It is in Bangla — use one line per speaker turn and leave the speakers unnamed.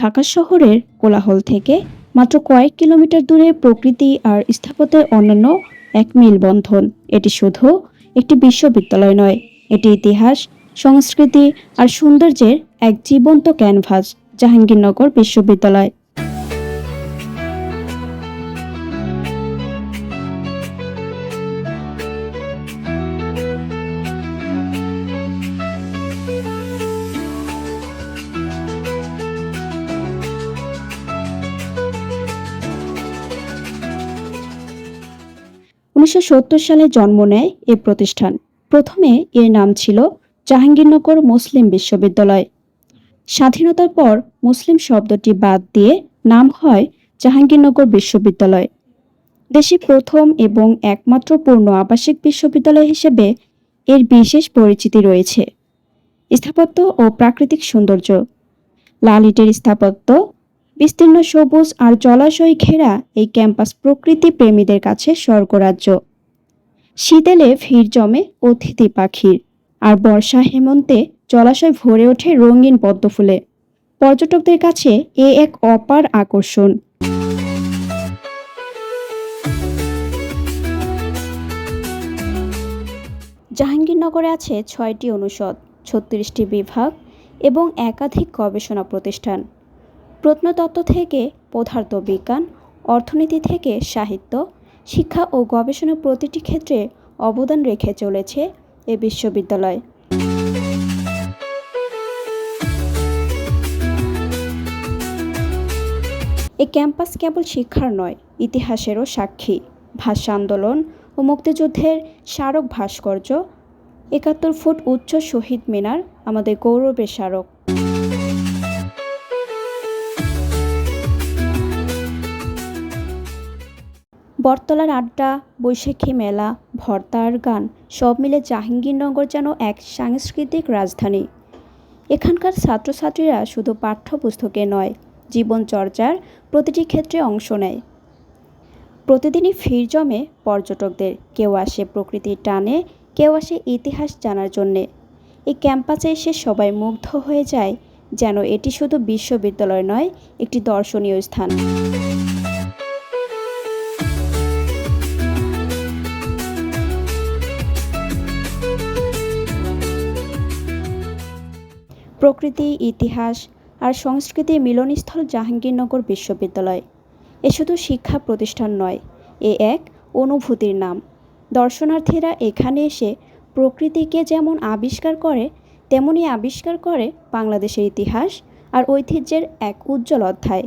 ঢাকা শহরের কোলাহল থেকে মাত্র কয়েক কিলোমিটার দূরে প্রকৃতি আর স্থাপত্যের অন্যান্য এক মিলবন্ধন। এটি শুধু একটি বিশ্ববিদ্যালয় নয়, এটি ইতিহাস, সংস্কৃতি আর সৌন্দর্যের এক জীবন্ত ক্যানভাস, জাহাঙ্গীরনগর বিশ্ববিদ্যালয়। উনিশশো সত্তর সালে জন্ম নেয় এ প্রতিষ্ঠান। প্রথমে এর নাম ছিল জাহাঙ্গীরনগর মুসলিম বিশ্ববিদ্যালয়। স্বাধীনতার পর মুসলিম শব্দটি বাদ দিয়ে নাম হয় জাহাঙ্গীরনগর বিশ্ববিদ্যালয়। দেশে প্রথম এবং একমাত্র পূর্ণ আবাসিক বিশ্ববিদ্যালয় হিসেবে এর বিশেষ পরিচিতি রয়েছে। স্থাপত্য ও প্রাকৃতিক সৌন্দর্য। লাল ইটের স্থাপত্য বিস্তীর্ণ সবুজ আর জলাশয় ঘেরা এই ক্যাম্পাস প্রকৃতি প্রেমীদের কাছে স্বর্গরাজ্য। শীতেলে ভিড় জমে অতিথি পাখির, আর বর্ষা হেমন্তে জলাশয় ভরে ওঠে রঙিন পদ্ম ফুলে পর্যটকদের কাছে এ এক অপার আকর্ষণ। জাহাঙ্গীরনগরে আছে ছয়টি অনুষদ, ছত্রিশটি বিভাগ এবং একাধিক গবেষণা প্রতিষ্ঠান। প্রত্নতত্ত্ব থেকে পদার্থবিজ্ঞান, অর্থনীতি থেকে সাহিত্য, শিক্ষা ও গবেষণা প্রতিটি ক্ষেত্রে অবদান রেখে চলেছে এ বিশ্ববিদ্যালয়। এ ক্যাম্পাস কেবল শিক্ষার নয়, ইতিহাসেরও সাক্ষী। ভাষা আন্দোলন ও মুক্তিযুদ্ধের স্মারক ভাস্কর্য, একাত্তর ফুট উচ্চ শহীদ মিনার, আমাদের গৌরবের স্মারক। বটতলার আড্ডা, বৈশাখী মেলা, ভর্তার গান, সব মিলে জাহাঙ্গীরনগর যেন এক সাংস্কৃতিক রাজধানী। এখানকার ছাত্রছাত্রীরা শুধু পাঠ্যপুস্তকে নয়, জীবনচর্চার প্রতিটি ক্ষেত্রে অংশ নেয়। প্রতিদিনই ভিড় জমে পর্যটকদের, কেউ আসে প্রকৃতির টানে, কেউ আসে ইতিহাস জানার জন্যে। এই ক্যাম্পাসে এসে সবাই মুগ্ধ হয়ে যায় যেন এটি শুধু বিশ্ববিদ্যালয় নয়, একটি দর্শনীয় স্থান। প্রকৃতি, ইতিহাস আর সংস্কৃতি মিলনস্থল জাহাঙ্গীরনগর বিশ্ববিদ্যালয়। এ শুধু শিক্ষা প্রতিষ্ঠান নয়, এ এক অনুভূতির নাম। দর্শনার্থীরা এখানে এসে প্রকৃতিকে যেমন আবিষ্কার করে, তেমনই আবিষ্কার করে বাংলাদেশের ইতিহাস আর ঐতিহ্যের এক উজ্জ্বল অধ্যায়।